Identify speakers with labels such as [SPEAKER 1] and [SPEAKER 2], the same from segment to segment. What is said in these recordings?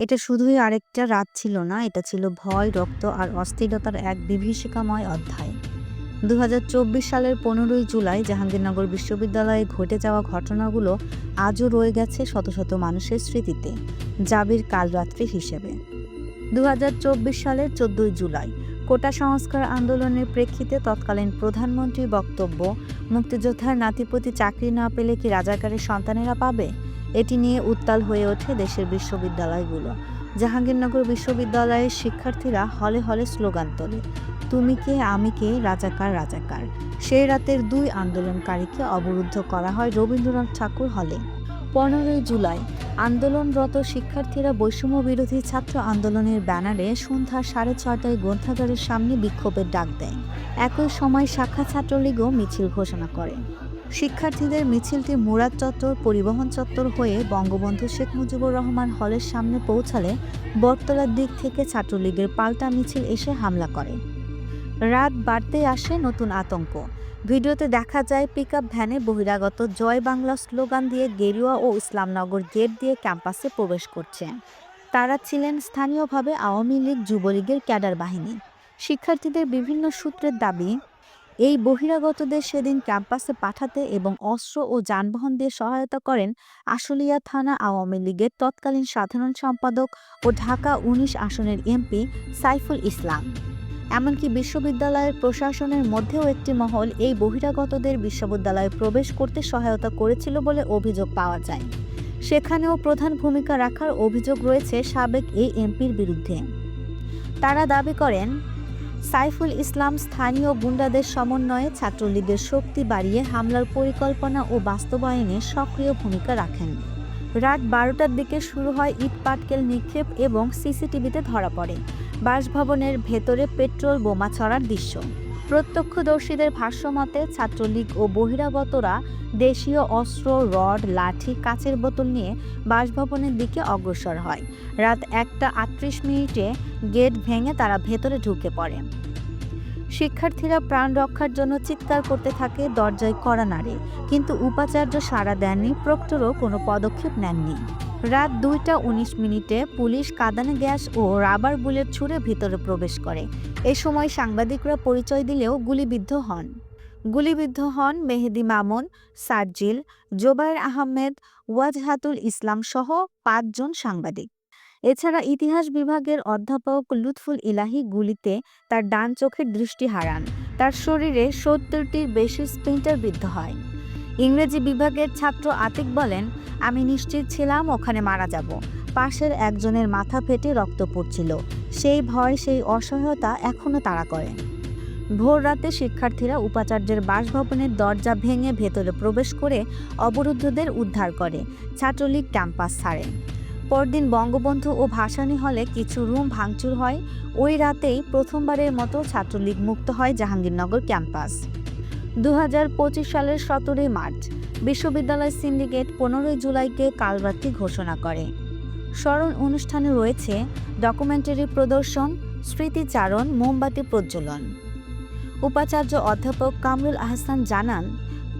[SPEAKER 1] এটা শুধুই আরেকটা রাত ছিল না, এটা ছিল ভয়, রক্ত আর অস্থিরতার এক বিভীষিকাময় অধ্যায়। দু হাজার চব্বিশ সালের পনেরোই জুলাই জাহাঙ্গীরনগর বিশ্ববিদ্যালয়ে ঘটে যাওয়া ঘটনাগুলো আজও রয়ে গেছে শত শত মানুষের স্মৃতিতে জাবির কালরাত্রি হিসেবে। দু হাজার চব্বিশ সালের চোদ্দই জুলাই, কোটা সংস্কার আন্দোলনের প্রেক্ষিতে তৎকালীন প্রধানমন্ত্রীর বক্তব্য, মুক্তিযোদ্ধার নাতিপতি চাকরি না পেলে কি রাজাকারের সন্তানেরা পাবে? এটি নিয়ে উত্তাল হয়ে ওঠে দেশের বিশ্ববিদ্যালয়গুলো। জাহাঙ্গীরনগর বিশ্ববিদ্যালয়ের শিক্ষার্থীরা হলে হলে স্লোগান তোলে, তুমি কে, আমি কে, রাজাকার রাজাকার। সেই রাতের দুই আন্দোলনকারীকে অবরুদ্ধ করা হয় রবীন্দ্রনাথ ঠাকুর হলে। পনেরোই জুলাই, আন্দোলনরত শিক্ষার্থীরা বৈষম্য বিরোধী ছাত্র আন্দোলনের ব্যানারে সন্ধ্যা সাড়ে ছয়টায় গ্রন্থাগারের সামনে বিক্ষোভের ডাক দেয়। একই সময় শাখা ছাত্রলীগও মিছিল ঘোষণা করে। শিক্ষার্থীদের মিছিলটি মুরাদ চত্বর, পরিবহন চত্বর হয়ে বঙ্গবন্ধু শেখ মুজিবুর রহমান হলের সামনে পৌঁছালে বটতলার দিক থেকে ছাত্রলীগের পাল্টা মিছিল এসে হামলা করে। রাত বাড়তেই আসে নতুন আতঙ্ক। ভিডিওতে দেখা যায় পিকআপ ভ্যানে বহিরাগত জয় বাংলা স্লোগান দিয়ে গেরুয়া ও ইসলামনগর গেট দিয়ে ক্যাম্পাসে প্রবেশ করছে। তারা ছিলেন স্থানীয়ভাবে আওয়ামী লীগ যুবলীগের ক্যাডার বাহিনী। শিক্ষার্থীদের বিভিন্ন সূত্রের দাবি এই বহিরাগতদের সেদিন ক্যাম্পাসে পাঠাতে এবং অস্ত্র ও যানবাহন দিয়ে সহায়তা করেন আশুলিয়া থানা আওয়ামী লীগের তৎকালীন সাধারণ সম্পাদক ও ঢাকা উনিশ আসনের এমপি সাইফুল ইসলাম। এমনকি বিশ্ববিদ্যালয়ের প্রশাসনের মধ্যেও একটি মহল এই বহিরাগতদের বিশ্ববিদ্যালয়ে প্রবেশ করতে সহায়তা করেছিল বলে অভিযোগ পাওয়া যায়। সেখানেও প্রধান ভূমিকা রাখার অভিযোগ রয়েছে সাবেক এই এমপির বিরুদ্ধে। তারা দাবি করেন সাইফুল ইসলাম স্থানীয় গুন্ডাদের সমন্বয়ে ছাত্রলীগের শক্তি বাড়িয়ে হামলার পরিকল্পনা ও বাস্তবায়নে সক্রিয় ভূমিকা রাখেন। রাত বারোটার দিকে শুরু হয় ইট পাটকেল নিক্ষেপ এবং সিসিটিভিতে ধরা পড়ে। বাসভবনের ভেতরে পেট্রোল বোমা ছড়ার দৃশ্য। প্রত্যক্ষদর্শীদের ভাষ্যমতে, ছাত্রলীগ ও বহিরাগতরা দেশীয় অস্ত্র, রড, লাঠি, কাচের বোতল নিয়ে বাসভবনের দিকে অগ্রসর হয়। রাত একটা আটত্রিশ মিনিটে গেট ভেঙে তারা ভেতরে ঢুকে পড়ে। শিক্ষার্থীরা প্রাণ রক্ষার জন্য চিৎকার করতে থাকে দরজায় কড়া নাড়ে, কিন্তু উপাচার্য সাড়া দেননি, প্রক্টরও কোনো পদক্ষেপ নেননি। রাত দুইটা উনিশ মিনিটে পুলিশ কাঁদানে গ্যাস ও রাবার বুলেট ছুড়ে ভিতরে প্রবেশ করে। এ সময় সাংবাদিকরা পরিচয় দিলেও গুলিবিদ্ধ হন। গুলিবিদ্ধ হন মেহেদি মামুন সার্জিল জোবায়ের আহমেদ, ওয়াজহাতুল ইসলাম সহ পাঁচজন সাংবাদিক। এছাড়া ইতিহাস বিভাগের অধ্যাপক লুৎফুল ইলাহি গুলিতে তার ডান চোখের দৃষ্টি হারান। তার শরীরে সত্তরটির বেশি স্প্লিন্টার বিদ্ধ হয়। ইংরেজি বিভাগের ছাত্র আতিক বলেন, আমি নিশ্চিত ছিলাম ওখানে মারা যাব। পাশের একজনের মাথা ফেটে রক্ত পড়ছিল। সেই ভয়, সেই অসহায়তা এখনও তাড়া করে। ভোর রাতে শিক্ষার্থীরা উপাচার্যের বাসভবনের দরজা ভেঙে ভেতরে প্রবেশ করে অবরুদ্ধদের উদ্ধার করে ছাত্রলীগ ক্যাম্পাস ছাড়ে। পরদিন বঙ্গবন্ধু ও ভাসানী হলে কিছু রুম ভাঙচুর হয়। ওই রাতেই প্রথমবারের মতো ছাত্রলীগ মুক্ত হয় জাহাঙ্গীরনগর ক্যাম্পাস। দু হাজার পঁচিশ সালের সতেরোই মার্চ বিশ্ববিদ্যালয় সিন্ডিকেট পনেরোই জুলাইকে কালরাত্রি ঘোষণা করে। স্মরণ অনুষ্ঠানে রয়েছে ডকুমেন্টারি প্রদর্শন, স্মৃতিচারণ, মোমবাতি প্রজ্বলন। উপাচার্য অধ্যাপক কামরুল আহসান জানান,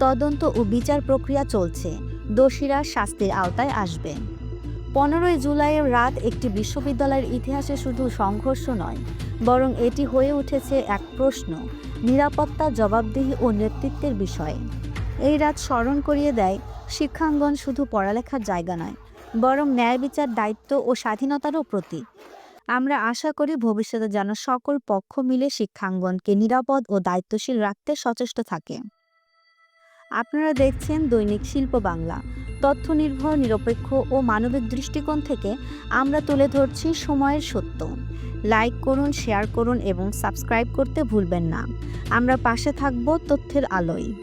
[SPEAKER 1] তদন্ত ও বিচার প্রক্রিয়া চলছে, দোষীরা শাস্তির আওতায় আসবে। পনেরোই জুলাইয়ের রাত একটি বিশ্ববিদ্যালয়ের ইতিহাসে শুধু সংঘর্ষ নয় বরং এটি হয়ে উঠেছে এক প্রশ্ন, নিরাপত্তা, জবাবদিহি ও নেতৃত্বের বিষয়ে। এই রাত স্মরণ করিয়ে দেয়, শিক্ষাঙ্গন শুধু পড়ালেখার জায়গা নয়, বরং ন্যায় বিচার দায়িত্ব ও স্বাধীনতারও প্রতীক। আমরা আশা করি ভবিষ্যতে যেন সকল পক্ষ মিলে শিক্ষাঙ্গনকে নিরাপদ ও দায়িত্বশীল রাখতে সচেষ্ট থাকে। আপনারা দেখছেন দৈনিক শিল্প বাংলা। তথ্য নির্ভর, নিরপেক্ষ ও মানবিক দৃষ্টিকোণ থেকে আমরা তুলে ধরছি সময়ের সত্য। লাইক করুন শেয়ার করুন এবং সাবস্ক্রাইব করতে ভুলবেন না। আমরা পাশে থাকব তথ্যের আলোয়।